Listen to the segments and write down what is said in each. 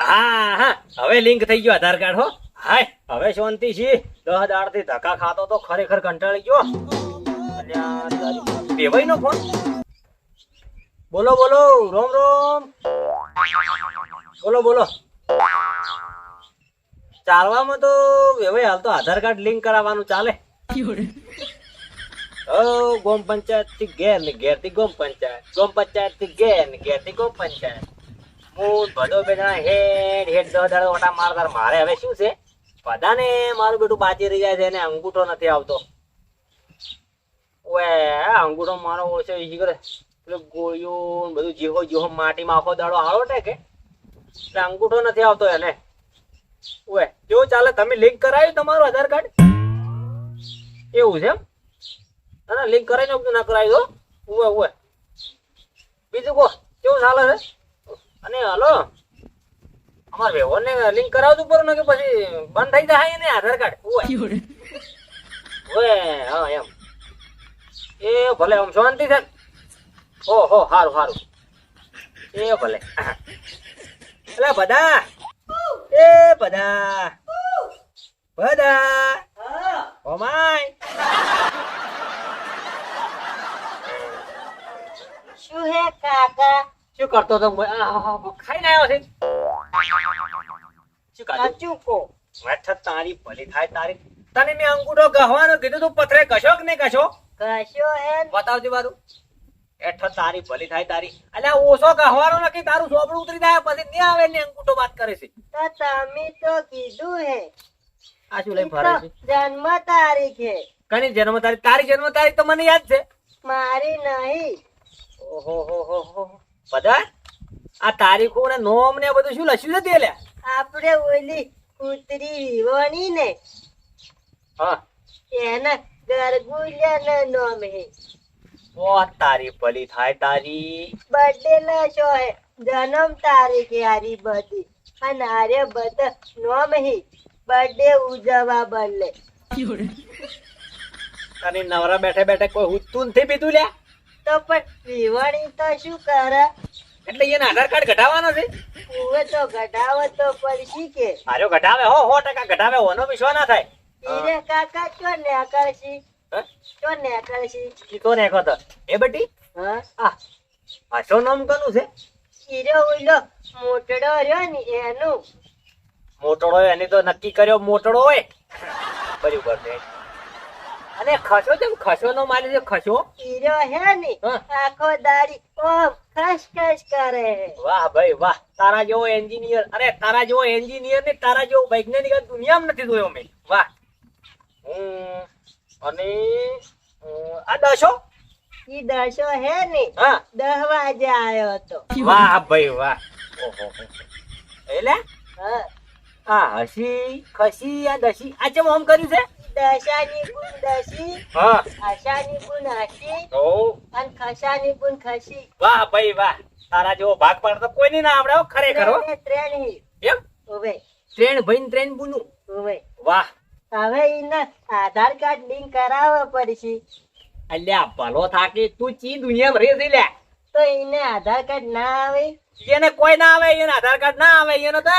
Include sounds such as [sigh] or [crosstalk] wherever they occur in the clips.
હા હા હવે લિંક થઈ ગયો આધાર કાર્ડ, હો. હાય, હવે શાંતિ છી. દહ દાડથી ધક્કા ખાતો તો ખરેખર કંટાળી ગયો. અલ્યા નો ફોન બોલો બોલો, રોમ રોમ. બોલો બોલો. ચાલવામાં તો વેવાઈ હાલ તો આધાર કાર્ડ લિંક કરાવવાનું ચાલે. ગોમ પંચાયતથી ઘેર ને ઘેરથી ગોમ પંચાયત ગોમ પંચાયતથી ઘેર ને ઘેરથી ગોમ પંચાયત. હું બધો બેટા હેડ હેડ દસ દાડો ઓટા મારતા મારે હવે શું છે? બધાને મારું બેટું બાચી રહી જાય છે, એને અંગૂઠો નથી આવતો. ઓએ અંગૂઠો મારો ઓછો ઈ કરે? એટલે ગોળીઓ બધું જીહો જીહો માટીમાં આખો દાડો આવો ને કે એટલે અંગૂઠો નથી આવતો એને. ઓએ કેવું ચાલે? તમે લિંક કરાવ્યું તમારું આધાર કાર્ડ? એવું છે એમ? ના લિંક કરાવી નાખજો ના કરાવી દો? ઉવે ઉવે બીજું કો કેવું ચાલે છે હલો. અમાર વ્યવહારને લિંક કરાવતું પર ને કે પછી બંધ થઈ જાય ને આધાર કાર્ડ [laughs] ઓય. હા એમ. એ ભલે આમ શાંતિ છે. ઓ હો સારું હારું. એ ભલે. એટલે બધા. એ બધા. બધા. ઓમાય. શું હે કાકા? શું કરતો આ, ખાઈને આવ્યો છે. શું ખાધું સાચું કો. મેઠ તારી ભલી થાય તારી. તને મેં અંગૂઠો ગહવાનું કીધું તું પથરે કશો કે નહીં કશો કશો હે બતાવજે મારું એઠ તારી ભલી થાય તારી. અલે ઓછો ગહવાનો નકી તારું સોપડું ઉતરી જાય પછી નહીં આવે ને અંગૂઠો વાત કરે છે. તો તમે તો કીધું હે. આ શું લઈ ફરે છે? જન્મ તારીખ હે. કની જન્મ તારીખ તારી જન્મ તારીખ તો મને યાદ છે. મારી નહીં. ઓહો હો હો હો. બધા આ તારીખો ને નોમ ને બધું શું લખ્યું છે તે લ્યા આપણે ઓલી કૂતરી વિવોની ને હા. એના ગરગુલિયા નોમ હે. ઓ તારી ભલી થાય તારી. બર્થડે લશો હે જન્મ તારીખ હારી બધી. અને હારે બધા નોમ હે બર્થડે ઉજવા બદલે. તને નવરા બેઠે બેઠે કોઈ હુતું નથી પીધું લ્યા? તો પણ વિવાણી તો શું કરે? એટલે એને આધાર કાર્ડ ઘટાડવાનો છે? ઉવે તો ઘટાવે તો પડશી કે? આર્યો ઘટાવે હો હો ટકા ઘટાવે ઓનો વિશ્વાસ ના થાય? ઈરે કાકા ચો નેકળશી? તો ને નેકળશી? કી કોને કહો તો. એ બટી? હા? આ પાછો નામ કનું છે? ઈરે ઉલો મોટડો રહ્યો ને એનું. મોટડો એની તો નક્કી કર્યો મોટડો હોય. બરાબર છે. અને ખસો તેમ ખસો નો મારે છે ખસો? હીરો હે ને. આખો દાડી ઓમ ખસ ખસ કરે. વાહ ભાઈ વાહ તારા જેવો એન્જિનિયર અરે તારા જેવો એન્જિનિયર ને તારા જેવો વૈજ્ઞાનિક દુનિયામાં નથી જોયો મેં. વાહ. અને આ દશો ઈ દશો હે ને હા. દહ વાગે આવ્યો હતો. વાહ ભાઈ વાહ. ઓહો એટલે? હા. આ હસી ખસી આ દસી આ ચેમ આમ કર્યું છે? દશાની ગુણ દશી હા આશાની ગુણ હસી ઓ અને ખસાની ગુણ ખસી વાહ ભાઈ વાહ તારા જેવો ભાગ પાડતો કોઈ નહીં ના આવડે હો, ખરેખર હો. ત્રણે એમ ઓવે ટ્રેન ભઈને ટ્રેન બુનુ ઓવે વાહ હવે ઇને આધાર કાર્ડ લિંક કરાવવો પડશે અલ્યા ભલો થાકી તું ચી દુનિયામાં રહે છે લ્યા તો એને આધાર કાર્ડ ના આવે એને કોઈ ના આવે એને આધાર કાર્ડ ના આવે એને તો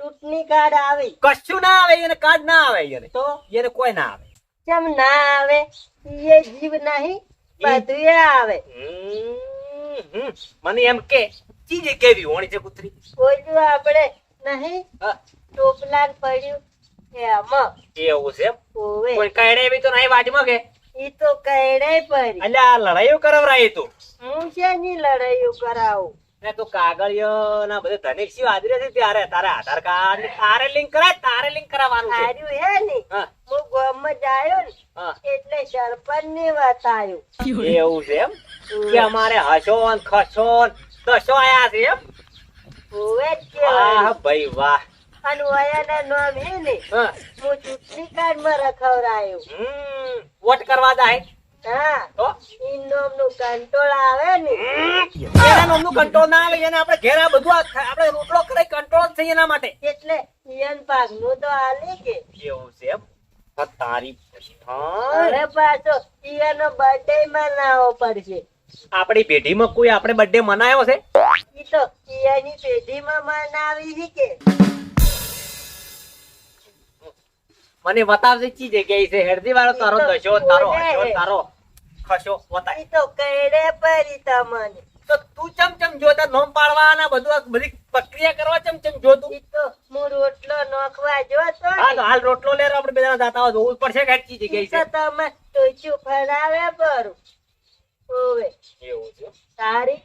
ચૂંટણી કાર્ડ આવે. કશું ના આવે એને કાર્ડ ના આવે એને તો? એને કોઈ ના આવે. કેમ ના આવે એ જીવ નહીં બધું આવે. મને એમ કે ચીજ કેવી હોણી છે કુતરી? બોલ્યું આપણે નહીં ટોપલાર પડ્યું એમાં એવું છે કોઈ એવી તો નહીં વાજમાં કે? ઈ તો કઈડે પડી. અલ્યા લડાઈઓ કરાવરાઈ તું. હું શેની લડાઈઓ કરાવું? ને તું કાગળિયો ના બધે ધનિક શિવ હાજરી છે ત્યારે? તારે આધાર કાર્ડ તારે લિંક કરાય? તારે લિંક કરાવવાનું છે. હાર્યું હે ને. હા. હું ગામમાં જાયો ને એટલે સરપંચ ને બતાયું એવું છે એમ? કે અમારે હસો ને ખસો દસો આયા છે એમ? ઓવે કે વાહ ભાઈ વાહ. અને વયાના નામ હે ને હા. ચૂંટણી કાર્ડમાં રખવરાયું હમ વોટ કરવા જાય? હા. તો ઈ નામનું કંટ્રોલ આવે ને. કંટ્રોલ ના આવે એને આપણે ઘેર આ બધું આ ખા- આપણે રોટલો કરી કંટ્રોલ થઈ એના માટે. એટલે ઈયન પાકનું તો આલે કે. એવું છે એમ? તારી હા હવે પાછો ઈયનો બર્થડે મનાવવો પડશે. આપણી કોઈ આપણે બર્થડે મનાયો છે? ઈયાની પેઢીમાં મનાવી કે. મને બતાવજે ચી જગ્યાએ છે. હેડજી વાળો તારો તો દશો તારો હશો તારો ખશો બતાય તો કેડે પરી તમને. તો તું ચમ ચમ જોતા નોમ પાડવાના બધું આ બધી પ્રક્રિયા કરવા ચમ ચમ જોતું? તો હું રોટલો નોખવા જોતો હા તો હાલ રોટલો લેર આપણે બે જાતા હોય જોવું પડશે કે ચી જગ્યાએ તો તમે ટોચું ફરાવે પરું ઓવે. એવું છે. તારી?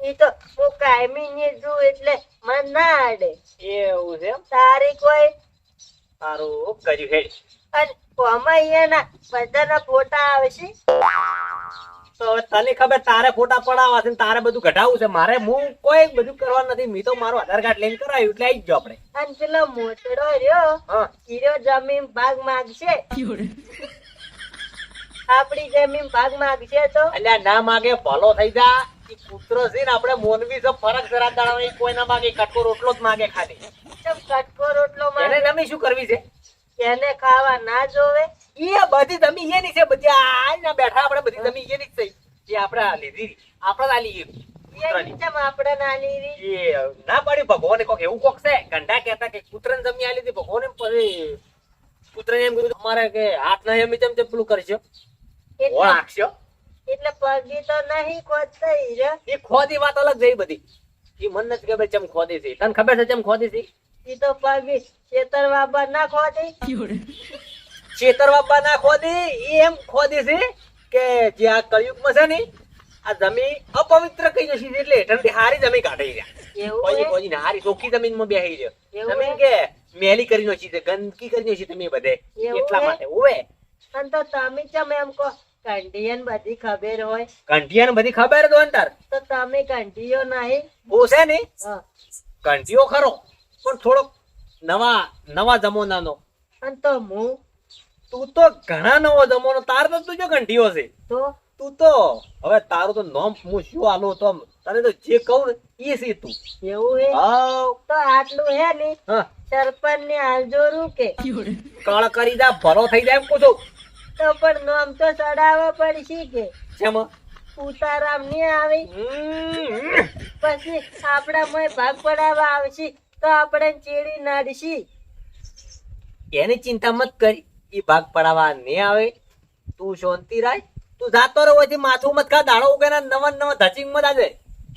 ઈ તો હું કાયમી ની છું એટલે મન ના આડે. એવું છે તારી કોઈ સારું કર્યું હેડ. અને આમાં બધાના ફોટા આવશે તો હવે તને ખબર તારે ફોટા પડાવવા છે તારે બધું ઘટાડવું છે? મારે હું કોઈ બધું કરવા નથી. મી તો મારું આધાર કાર્ડ લઈને કરાયું એટલે આવી જ આપણે. અને પેલો મોટડો રહ્યો હા. હીરો જમીન ભાગ માગશે. આપણી જમીન ભાગ માગશે તો? અલ્યા ના માગે ભલો થઈ જા. ઈ કૂતરો છે ને આપણે મોનવી છે ફરક જરા દાડા ઈ કોઈ ના માગે કટકો રોટલો જ માગે ખાલી. કટકો રોટલો માગે? નમી શું કરવી છે? એને ખાવા ના જોવે? એ બધી જમી એની છે બધી આ બેઠા આપણે બધી જમી એ જ થઈ જે આપણે આ લીધી આપણે આ લીધી ના એ ના પાડી ભગવાને કોક એવું કોક છે ગંઢા કેતા કે કૂતરાને જમી આલી હતી ભગવાને પછી કૂતરાને એમ કીધું અમારે કે હાથ ના એમ તેમ તેમ પેલું કરશો ઓળ એટલે પગી તો નહીં ખોદતા હીરો એ ખોદી વાત અલગ જઈ બધી. એ મન નથી ખબર ચમ ખોદી છે. તને ખબર છે ચમ ખોદી છે? એ તો પગી ખેતર બાબા ના ખોદી. ચેતર બાપા ના ખોદી? એ એમ ખોદી છે કે જે આ કળિયુગમાં છે ને આ જમીન અપવિત્ર કઈ જશે એટલે હેઠળથી હારી જમીન કાઢી રહ્યા. કોઈ કોઈ હારી ચોખ્ખી જમીનમાં બેહી રહ્યો. જમીન કે મેલી કરી નો છે ગંદકી કરી નાખી તમે બધે. એટલા માટે ઓવે અને તો તમે ચમ એમ કહો કંઢિયન બધી ખબર હોય. કંઠિયાને બધી ખબર તો અંતર તો તમે કંઢિયો નહીં. ઓ છે ને? હા. ખરો પણ થોડોક નવા નવા જમાનાનો. અને તો હું? તું તો ઘણા નવો જમાનો તાર તો તું જો કંઠિયો છે. તો? તું તો હવે તારું તો નામ હું શું આલું તો તને તો જે કહું ને એ છે તું. એવું હે? તો આટલું હે ને? હા. સરપંચ ને હાલજોરું કે કળ કરી જા ભરો થઈ જાય એમ કહું છું. તો પણ નામ તો ચડાવવા પડશે કે. શેમાં? ઉતારામની આવી. પછી આપણા મય ભાગ પડાવવા આવશે તો આપણે ચેડી નાડશી. એની ચિંતા મત કરી એ ભાગ પડાવવા નહીં આવે. તું શાંતિ રાખ. તું જાતો રહો અહીંથી માથું મત ખા દાડો ઉગે ને નવા નવા ધચિંગ મત આજે.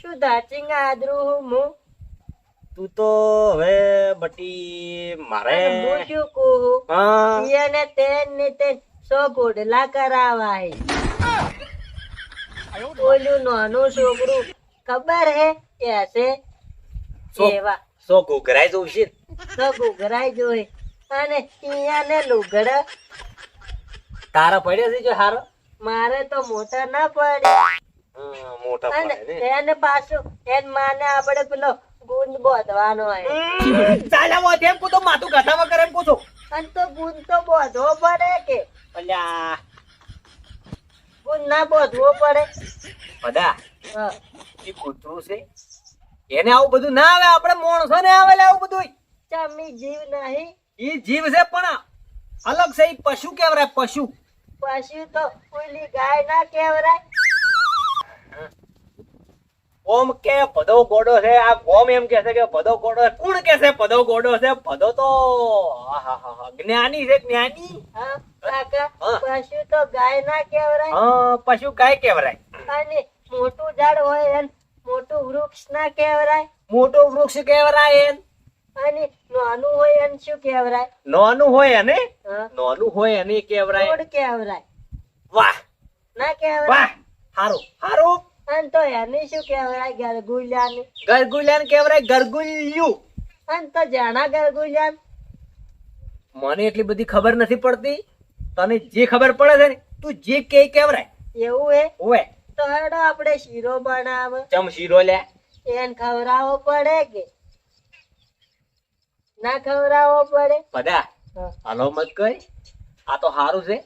શું ધાચિંગ આદરું હું મું? તું તો હવે બટી મારે. હું? શું કહું ઈયને તેન ને તેન સો કરાવાય કરાવા ઓલું નાનું છોકરું ખબર હે? કે હશે. એવા. સો ઘૂઘરાઈ જોશે તો ઘૂઘરાઈ જોઈ. અને ને લુગડ. તારા પડ્યો છે જો હારો? મારે તો મોટા ના પડે મોટા પડે એને પાછું એન માને આપણે પેલો ગુંદ બોધવાનો હોય. હમ, ચાલ આવો તેમ માથું ગાધામાં કરે એમ પૂછો અને તો ગુણ તો બોધવો પડે કે. અલ્યા. ગુંદ ના બોધવો પડે. બધા. એ કૂતરું છે. એને આવું બધું ના આવે આપણે માણસો ને આવે આવું બધું ચમી જીવ નહીં. એ જીવ છે પણ અલગ છે એ પશુ કેવરાય પશુ. પશુ તો ઓલી ગાય ના કેવરાય ઓમ કે ભદો ગોડો છે? આ ગોમ એમ કે છે કે ભદો ગોડો કોણ કે છે ભદો ગોડો છે? ભદો તો જ્ઞાની છે જ્ઞાની. પશુ તો ગાય ના કેવરાય હા પશુ ગાય કેવરાય અને મોટું ઝાડ હોય એમ મોટું વૃક્ષ ના કેવરાય મોટું વૃક્ષ કેવરાય એમ અને નાનું હોય એને શું કેવરાય નાનું હોય અને નાનું હોય એને કેવરાય કેવરાય વાહ. ના કેવરાય વાહ. હારું. હારું. અને તો એને શું કેવરાય ગરગુલિયાની. ગરગુલિયાન કેવરાય ગરગુલિયું. અને તો જાણા ગરગુલિયાન. મને એટલી બધી ખબર નથી પડતી. તને જે ખબર પડે છે ને તું જે કે કેવરાય એવું હે? ઓવે. તો હેડો આપણે શીરો બનાવ. ચમ શીરો લે. એને ખવડાવવો પડે કે? ના ખવડાવવો પડે? બધા હાલો મત કઈ. આ તો હારું છે.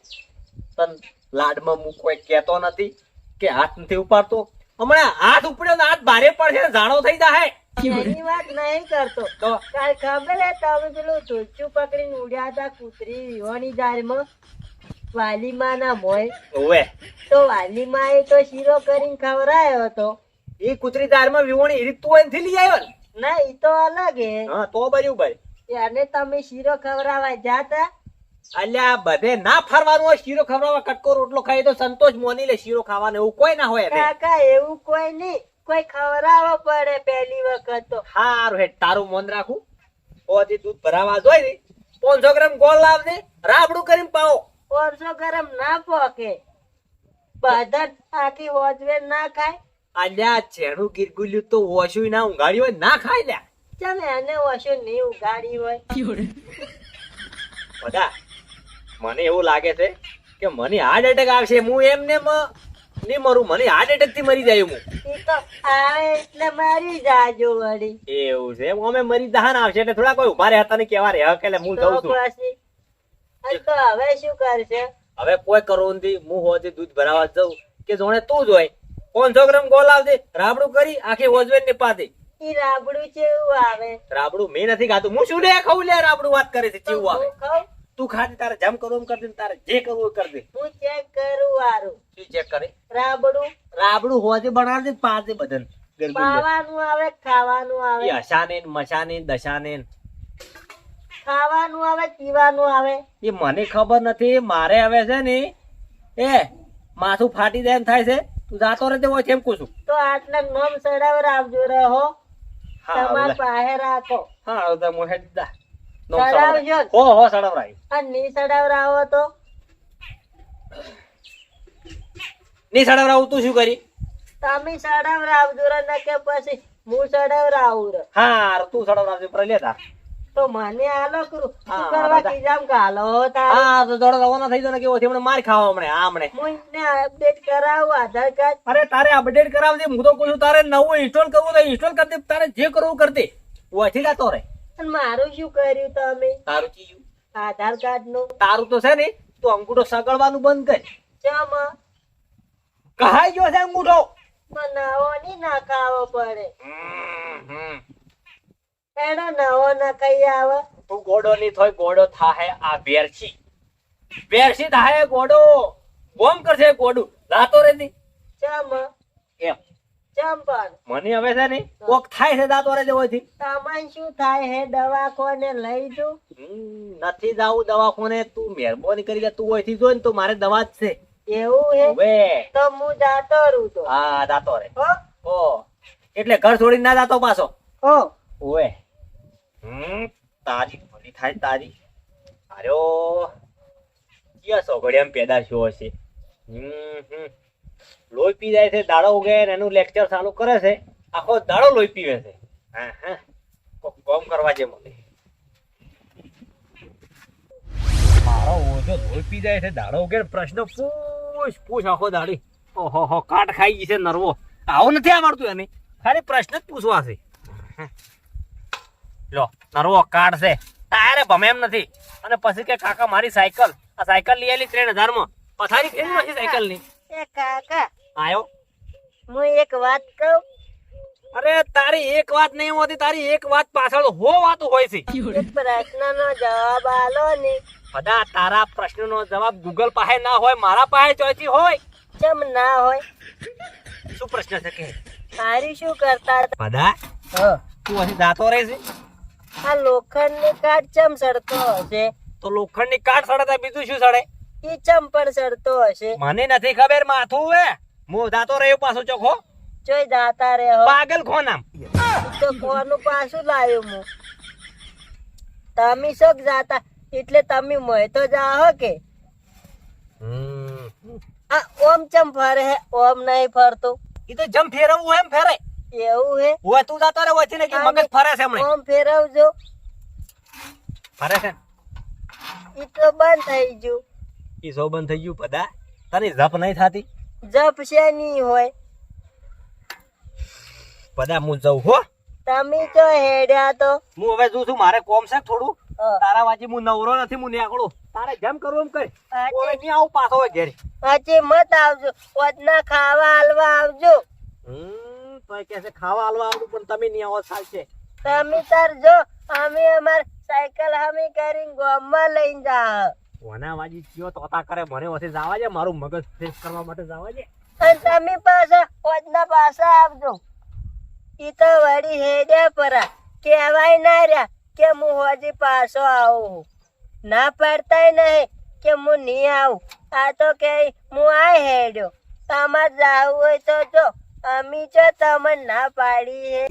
તન લાડમાં મૂકવા કોઈ કહેતો નથી. કે હાથ નથી ઉપાડતો? હમણાં હાથ ઉપડ્યો ને હાથ ભારે પડશે ઝાડો થઈ જાય એની વાત નહીં કરતો. તો? કાલ ખબર હે તમે પેલું ધોચું પકડીને ઉડ્યા હતા કૂતરી વિહોની દાળમાં વાલીમાં ના મોય ઓવે. તો વાલીમાં એ તો શીરો કરીને ખવડાયો હતો. એ કૂતરી દારમાં વિવોણી ઈ તું એનથી લઈ આવ્યો ને? ના ઈ તો અલગ હે. હા તો બર્યું ભાઈ એને તમે શીરો ખવડાવવા જાતા? અલ્યા બધે ના ફરવાનું હોય શીરો ખવડાવવા કટકો રોટલો ખાઈ તો સંતોષ મોની લે શીરો ખાવાનો એવું કોઈ ના હોય કાકા એવું કોઈ નહીં. કોઈ ખવડાવવો પડે પહેલી વખત તો. હારું હેડ તારું મોન રાખું. ઓથી દૂધ ભરાવા જોઈ ને પાંચસો ગ્રામ ગોળ લાવજે રાબડું કરીને પાવો. પાંચસો ગરમ ના પોકે. બધા આખી હોજવે ના ખાય. અલ્યા છેડું ગીરગુલ્યું તો ઓછું ના ઊંઘાડી હોય ના ખાય લ્યા. ચમ એને ઓછો નહીં ઉગાડી હોય? [laughs] બધા મને એવું લાગે છે કે મને હાર્ટ એટેક આવશે. હું એમને નહીં મરું મને હાર્ટ એટેકથી મરી જાય હું. ઈ તો આવે એટલે મારી જાજો વળી. એવું છે અમે મરી દહાન આવશે એટલે થોડા કોઈ ઊભા રહ્યા હતા કેવા રહ્યા કે હું જઉં છું. હવે શું કરશે? હવે કોઈ કરો નથી હું હોતી દૂધ ભરાવા જઉં કે જોણે તું જ હોય. પાંચસો ગ્રામ ગોલ આવજે? રાબડું કરી આખી હોજવે ને પાતી રાબડું ચેવું આવે. રાબડું મેં નથી ખાતું હું શું લે ખાવું લે? રાબડું વાત કરે છે ચેવું આવે. ખાઉં? તું ખાતે તારે જમ કરવું કરજે તારે જે કરવું એ દે. હું ચેક કરું વારું. શું ચેક કરે? રાબડું. રાબડું હોજે બનાવજે પાદે બદન ખાવાનું આવે ખાવાનું આવે? હસાને મસાને દશાને ખાવાનું આવે પીવાનું આવે? એ મને ખબર નથી મારે હવે છે ને એ માથું ફાટી જાય એમ થાય છે તું જાતો રહેતે હોય એમ કહું છું? તો આટલા નોમ સડાવરાવજો રહો. હા તમાર. પાસે રાખો હા તો હું હેડ દા. નો સડાવજો હો હો સડાવરાય. અને ની સડાવરાવો તો. ની સડાવરાવું તું શું કરી? તમે સડાવરાવજો રે ને કે પછી હું સડાવરાવું રે. હા તું સડાવરાવજે પર લેતા તો. મને આલો કરું. શું કરવા બધા. કાલો તારે? હા તો દોડો રવાના થઈ જાવ ને કેવો છે હમણાં માર ખાવા હમણે આ હમણે. અપડેટ કરાવું આધાર કાર્ડ અરે તારે અપડેટ કરાવજે હું તો કહું છું તારે નવું ઇન્સ્ટોલ કરવું તો ઇન્સ્ટોલ કરી દે તારે જે કરવું કરતી ઓછી જાતો રે અને મારું શું કર્યું તમે? તારું ચીયું આધાર કાર્ડનું તારું તો છે ને તું અંગૂઠો સગળવાનું બંધ કર. ચમ? કહાઈ ગયો છે અંગૂઠો? નવો ની નાખાવો પડે. એનો નવો નખાઈ આવે. તું ગોડો ની થોય ગોડો થાહે આ બેરસી બેરસી થાહે ગોડો. ગોમ કરશે ગોડું. લાતો રેતી ચમ? એમ. મને હવે છે ને કોક થાય છે દાતો રે હોયથી તમારે શું થાય હે દવાખોને લઈ જો નથી જાવું દવાખાને. તું મહેરબાની કરી લે તું હોયથી જો ને તો મારે દવા જ છે. એવું હે? તો હું જાતો રહું તો. હા જાતો રે ઓ એટલે ઘર છોડીને ના જાતો પાછો. ઓ ઓએ હમ તારી ભલી થાય તારી. અરે ક્યાં સોગડિયામાં પેદા થયો હશે? હમ હમ. લોહી પી જાય છે, દાડો ઉગે એનું લેક્ચર ચાલુ કરે છે. આખો દાડો લોહી પીવે છે. કોક કરવા મને છે. કાટ છે નરવો. આવું નથી આવડતું એને. ખાલી પ્રશ્ન જ પૂછવા છે. લો, નરવો કાર્ડ છે. તારે ભમે એમ નથી. અને પછી કે કાકા, મારી સાયકલ. આ સાયકલ લઈ આવેલી ત્રણ હજારમાં પથારી ફેરી નથી સાયકલ એ કાકા આયો? હું એક વાત કહું? અરે તારી એક વાત નહીં હોતી તારી એક વાત પાછળ હો વાતો હોય છે. પ્રશ્નનો જવાબ આલો ને બધા તારા પ્રશ્નનો જવાબ ગૂગલ પાસે ના હોય મારા પાસે ચોઈસી હોય. કેમ ના હોય? શું પ્રશ્ન છે કે? તારી શું કરતા બધા તું અહીં જાતો રહે છે? આ લોખંડની કાટ ચમ સડતો હશે? તો લોખંડની કાટ સડે બીજું શું સડે? ઈ ચમ પણ સડતો હશે? મને નથી ખબર માથું હે? હું દાતો રહ્યો પાછો ચોખો જોઈ દાતા રે પાગલ ખોનામ. તો કોનું પાછું લાયો હું તમે શોક જાતા એટલે તમે મોય તો જાહો કે? આ ઓમ ચમ ફરે હે? ઓમ નહીં ફરતો. ઈ તો જમ ફેરવવું એમ ફેરે. એવું હે? ઓય તું જાતો રે વચ્ચે ને કે મગજ ફરે છે હમણે? ઓમ ફેરવજો. ફરે છે ઈ તો બંધ થઈ ગયું. ઈ સોબન થઈ ગયું પદા તને જપ નહીં થતી? જપ છે નહીં હોય. પદા હું જઉં હો. તમે તો હેડ્યા તો. હું હવે જોઉં છું મારે કોમ છે થોડું. તારા વાજી હું નવરો નથી હું નીકળું. તારે જેમ કરવું એમ કર. કોઈ નહીં આવું પાછો હોય ઘેર. આજે મત આવજો. ઓજના ખાવા હાલવા આવજો. હમ તો કે છે ખાવા હાલવા આવડું પણ તમે નહીં આવો ચાલશે તમે તાર જો અમે અમાર સાયકલ હમી કરીને ગામમાં લઈને જા વાજી કયો તોતા કરે મને ઓછી જવા દે મારું મગજ ફ્રેશ કરવા માટે જવા દે અને તમે પાછા ઓજના પાછા આવજો ઈ તો વળી હેડ્યા પરા કેવાય ના રહ્યા કે હું હોજી પાછો આવું ના પાડતાય નહીં કે હું નહીં આવું આ તો કે હું આ હેડ્યો તમાર જાવું હોય તો જો અમી જો તમને ના પાડી હે